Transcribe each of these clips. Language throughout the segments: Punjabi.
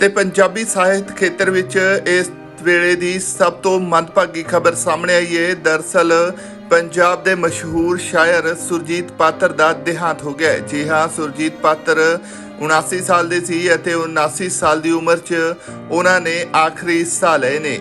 ਤੇ ਪੰਜਾਬੀ ਸਾਹਿਤ ਖੇਤਰ ਵਿੱਚ ਇਸ ਵੇਲੇ ਦੀ ਸਭ ਤੋਂ ਮੰਦਭਾਗੀ ਖਬਰ ਸਾਹਮਣੇ ਆਈ ਹੈ ਦਰਸਲ ਪੰਜਾਬ ਦੇ ਮਸ਼ਹੂਰ ਸ਼ਾਇਰ ਸੁਰਜੀਤ ਪਾਤਰ ਦਾ ਦੇਹਾਂਤ ਹੋ ਗਿਆ ਜੀ ਹਾਂ, ਸੁਰਜੀਤ ਪਾਤਰ 79 ਸਾਲ ਦੇ ਸੀ ਅਤੇ 79 ਸਾਲ ਦੀ ਉਮਰ 'ਚ ਉਹਨਾਂ ਨੇ ਆਖਰੀ ਸਾਹ ਲਏ ਨੇ।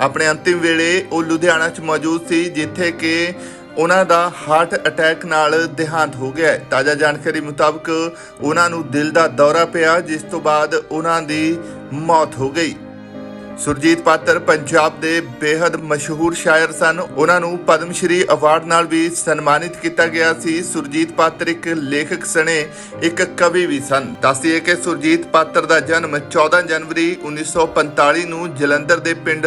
ਆਪਣੇ ਅੰਤਿਮ ਵੇਲੇ ਉਹ ਲੁਧਿਆਣਾ 'ਚ ਮੌਜੂਦ ਸੀ, ਜਿੱਥੇ ਕਿ ਉਹਨਾਂ ਦਾ ਹਾਰਟ ਅਟੈਕ ਨਾਲ ਦੇਹਾਂਤ ਹੋ ਗਿਆ ਹੈ। ਤਾਜ਼ਾ ਜਾਣਕਾਰੀ ਮੁਤਾਬਕ ਉਹਨਾਂ ਨੂੰ ਦਿਲ ਦਾ ਦੌਰਾ ਪਿਆ, ਜਿਸ ਤੋਂ ਬਾਅਦ ਉਹਨਾਂ ਦੀ ਮੌਤ ਹੋ ਗਈ। ਸੁਰਜੀਤ ਪਾਤਰ ਪੰਜਾਬ ਦੇ ਬੇहद ਮਸ਼ਹੂਰ ਸ਼ਾਇਰ ਸਨ। ਉਹਨਾਂ ਨੂੰ ਪਦਮ ਸ਼੍ਰੀ ਅਵਾਰਡ ਨਾਲ ਵੀ ਸਨਮਾਨਿਤ ਕੀਤਾ ਗਿਆ ਸੀ। ਸੁਰਜੀਤ ਪਾਤਰ ਇੱਕ ਲੇਖਕ ਸਣੇ, ਇੱਕ ਕਵੀ ਵੀ ਸਨ। ਦੱਸੀਏ ਕਿ ਸੁਰਜੀਤ ਪਾਤਰ ਦਾ ਜਨਮ 14 ਜਨਵਰੀ 1945 ਨੂੰ ਜਲੰਧਰ ਦੇ ਪਿੰਡ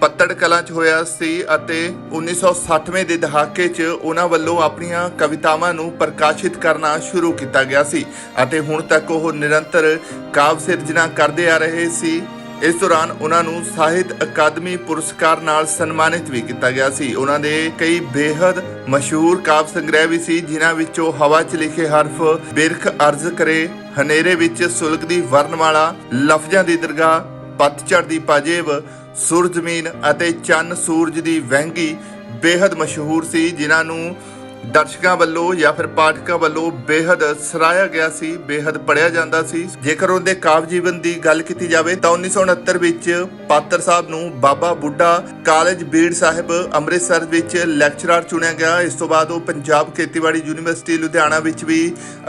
ਪੱਤੜ ਕਲਾਂ 'ਚ ਹੋਇਆ ਸੀ ਅਤੇ 1960ਵੇਂ ਦੇ ਦਹਾਕੇ 'ਚ ਉਹਨਾਂ ਵੱਲੋਂ ਆਪਣੀਆਂ ਕਵਿਤਾਵਾਂ ਨੂੰ ਪ੍ਰਕਾਸ਼ਿਤ ਕਰਨਾ ਸ਼ੁਰੂ ਕੀਤਾ ਗਿਆ ਸੀ ਅਤੇ ਹੁਣ ਤੱਕ ਉਹ ਨਿਰੰਤਰ ਕਾਵਿ ਸਿਰਜਣਾ ਕਰਦੇ ਆ ਰਹੇ ਸੀ। ਇਸ ਦੌਰਾਨ ਉਹਨਾਂ ਨੂੰ ਸਾਹਿਤ ਅਕਾਦਮੀ ਪੁਰਸਕਾਰ ਨਾਲ ਸਨਮਾਨਿਤ ਵੀ ਕੀਤਾ ਗਿਆ ਸੀ। ਉਹਨਾਂ ਦੇ ਕਈ ਬੇहद ਮਸ਼ਹੂਰ ਕਾਵਿ ਸੰਗ੍ਰਹਿ ਵੀ ਸੀ, ਜਿਨ੍ਹਾਂ ਵਿੱਚੋਂ ਹਵਾ 'ਚ ਲਿਖੇ ਹਰਫ ਬਿਰਖ ਅਰਜ਼ ਕਰੇ, ਹਨੇਰੇ ਵਿੱਚ ਸੁਲਗਦੀ ਵਰਨਮਾਲਾ ਲਫ਼ਜ਼ਾਂ ਦੀ ਦਰਗਾਹ, ਪਤਝੜ ਦੀ ਪਾਜੇਬ ਸੂਰਜ ਜ਼ਮੀਨ ਅਤੇ ਚੰਨ ਸੂਰਜ ਦੀ ਵਹਿੰਗੀ ਬੇहद ਮਸ਼ਹੂਰ ਸੀ ਜਿਨ੍ਹਾਂ ਨੂੰ ਦਰਸ਼ਕਾਂ ਵੱਲੋਂ ਜਾਂ ਫਿਰ ਪਾਠਕਾਂ ਵੱਲੋਂ ਬੇਹੱਦ ਸਰਾਇਆ ਗਿਆ ਸੀ, ਬੇਹੱਦ ਪੜਿਆ ਜਾਂਦਾ ਸੀ। ਜੇਕਰ ਉਹਦੇ ਕਾਵ ਜੀਵਨ ਦੀ ਗੱਲ ਕੀਤੀ ਜਾਵੇ ਤਾਂ 1969 ਵਿੱਚ ਪਾਤਰ ਸਾਹਿਬ ਨੂੰ ਬਾਬਾ ਬੁੱਢਾ ਕਾਲਜ ਬੀੜ ਸਾਹਿਬ ਅੰਮ੍ਰਿਤਸਰ ਵਿੱਚ ਲੈਕਚਰਰ ਚੁਣਿਆ ਗਿਆ। ਇਸ ਤੋਂ ਬਾਅਦ ਉਹ ਪੰਜਾਬ ਖੇਤੀਬਾੜੀ ਯੂਨੀਵਰਸਿਟੀ ਲੁਧਿਆਣਾ ਵਿੱਚ ਵੀ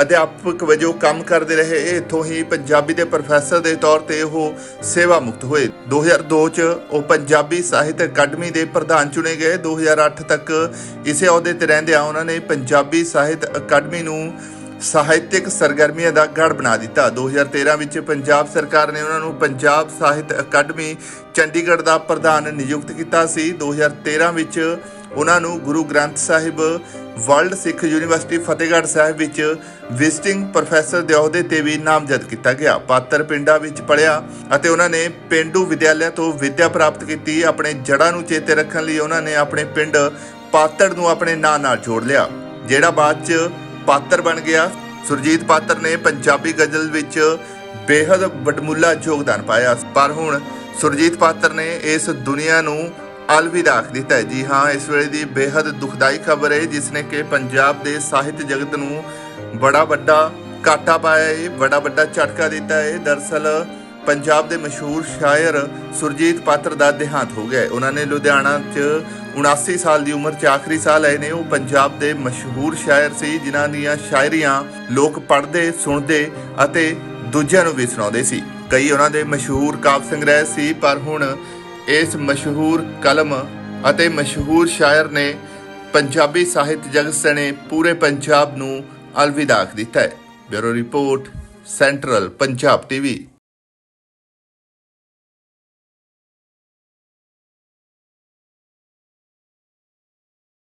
ਅਧਿਆਪਕ ਵਜੋਂ ਕੰਮ ਕਰਦੇ ਰਹੇ। ਇੱਥੋਂ ਹੀ ਪੰਜਾਬੀ ਦੇ ਪ੍ਰੋਫੈਸਰ ਦੇ ਤੌਰ ਤੇ ਉਹ ਸੇਵਾ ਮੁਕਤ ਹੋਏ 2002 ਚ ਉਹ ਪੰਜਾਬੀ ਸਾਹਿਤ ਅਕੈਡਮੀ ਦੇ ਪ੍ਰਧਾਨ ਚੁਣੇ ਗਏ। 2008 ਤੱਕ ਇਸੇ ਅਹੁਦੇ ਤੇ ਰਹਿੰਦੇ ਆ ਉਹਨਾਂ ਨੇ ਪੰਜਾਬੀ ਸਾਹਿਤ ਅਕਾਡਮੀ ਨੂੰ ਸਾਹਿਤਿਕ ਸਰਗਰਮੀਆਂ ਦਾ ਗੜ ਬਣਾ ਦਿੱਤਾ। 2013 ਵਿੱਚ ਪੰਜਾਬ ਸਰਕਾਰ ਨੇ ਉਹਨਾਂ ਨੂੰ ਪੰਜਾਬ ਸਾਹਿਤ ਅਕਾਡਮੀ ਚੰਡੀਗੜ੍ਹ ਦਾ ਪ੍ਰਧਾਨ ਨਿਯੁਕਤ ਕੀਤਾ ਸੀ। 2013 ਵਿੱਚ ਉਹਨਾਂ ਨੂੰ ਗੁਰੂ ਗ੍ਰੰਥ ਸਾਹਿਬ, ਵਰਲਡ ਸਿੱਖ ਯੂਨੀਵਰਸਿਟੀ ਫਤਿਹਗੜ੍ਹ ਸਾਹਿਬ ਵਿੱਚ ਵਿਜ਼ਿਟਿੰਗ ਪ੍ਰੋਫੈਸਰ ਦੇ ਅਹੁਦੇ ਤੇ ਵੀ ਨਾਮਜ਼ਦ ਕੀਤਾ ਗਿਆ। ਪਾਤਰ ਪਿੰਡਾਂ ਵਿੱਚ ਪੜ੍ਹਿਆ ਅਤੇ ਉਹਨਾਂ ਨੇ ਪਿੰਡੂ ਵਿਦਿਆਲਿਆ ਤੋਂ ਵਿੱਦਿਆ ਪ੍ਰਾਪਤ ਕੀਤੀ। ਆਪਣੇ ਜੜ੍ਹਾਂ ਨੂੰ ਚੇਤੇ ਰੱਖਣ ਲਈ ਉਹਨਾਂ ਨੇ ਆਪਣੇ ਪਿੰਡ ਪਾਤਰ ਨੂੰ ਆਪਣੇ ਨਾਂ ਨਾਲ ਜੋੜ ਲਿਆ, ਜਿਹੜਾ ਬਾਅਦ 'ਚ ਪਾਤਰ ਬਣ ਗਿਆ। ਸੁਰਜੀਤ ਪਾਤਰ ਨੇ ਪੰਜਾਬੀ ਗਜ਼ਲ ਵਿੱਚ ਬੇहद ਵਡਮੁੱਲਾ ਯੋਗਦਾਨ ਪਾਇਆ। ਪਰ ਹੁਣ ਸੁਰਜੀਤ ਪਾਤਰ ਨੇ ਇਸ ਦੁਨੀਆ ਨੂੰ ਅਲਵਿਦਾ ਆਖ ਦਿੱਤਾ ਜੀ ਹਾਂ, ਇਸ ਵੇਲੇ ਦੀ ਬੇहद ਦੁਖਦਾਈ ਖਬਰ ਹੈ, ਜਿਸ ਨੇ ਕਿ ਪੰਜਾਬ ਦੇ ਸਾਹਿਤ ਜਗਤ ਨੂੰ ਬੜਾ ਵੱਡਾ ਕਾਟਾ ਪਾਇਆ ਹੈ, ਬੜਾ ਵੱਡਾ ਝਟਕਾ ਦਿੱਤਾ ਹੈ। ਦਰਸਲ ਪੰਜਾਬ ਦੇ ਮਸ਼ਹੂਰ ਸ਼ਾਇਰ ਸੁਰਜੀਤ ਪਾਤਰ ਦਾ ਦੇਹਾਂਤ ਹੋ ਗਿਆ ਉਹਨਾਂ ਨੇ ਲੁਧਿਆਣਾ 'ਚ 79 ਸਾਲ ਦੀ ਉਮਰ 'ਚ ਆਖਰੀ ਸਾਹ ਲਏ ਨੇ। ਉਹ ਪੰਜਾਬ ਦੇ ਮਸ਼ਹੂਰ ਸ਼ਾਇਰ ਸੀ, ਜਿਨ੍ਹਾਂ ਦੀਆਂ ਸ਼ਾਇਰੀਆਂ ਲੋਕ ਪੜ੍ਹਦੇ, ਸੁਣਦੇ ਅਤੇ ਦੂਜਿਆਂ ਨੂੰ ਵੀ ਸੁਣਾਉਂਦੇ ਸੀ। ਕਈ ਉਹਨਾਂ ਦੇ ਮਸ਼ਹੂਰ ਕਾਵਿ ਸੰਗ੍ਰਹਿ ਸੀ, ਪਰ ਹੁਣ ਇਸ ਮਸ਼ਹੂਰ ਕਲਮ ਅਤੇ ਮਸ਼ਹੂਰ ਸ਼ਾਇਰ ਨੇ ਪੰਜਾਬੀ ਸਾਹਿਤ ਜਗਤ ਸਣੇ ਪੂਰੇ ਪੰਜਾਬ ਨੂੰ ਅਲਵਿਦਾ ਦਿੱਤਾ ਹੈ। Bureau report, central Punjab TV.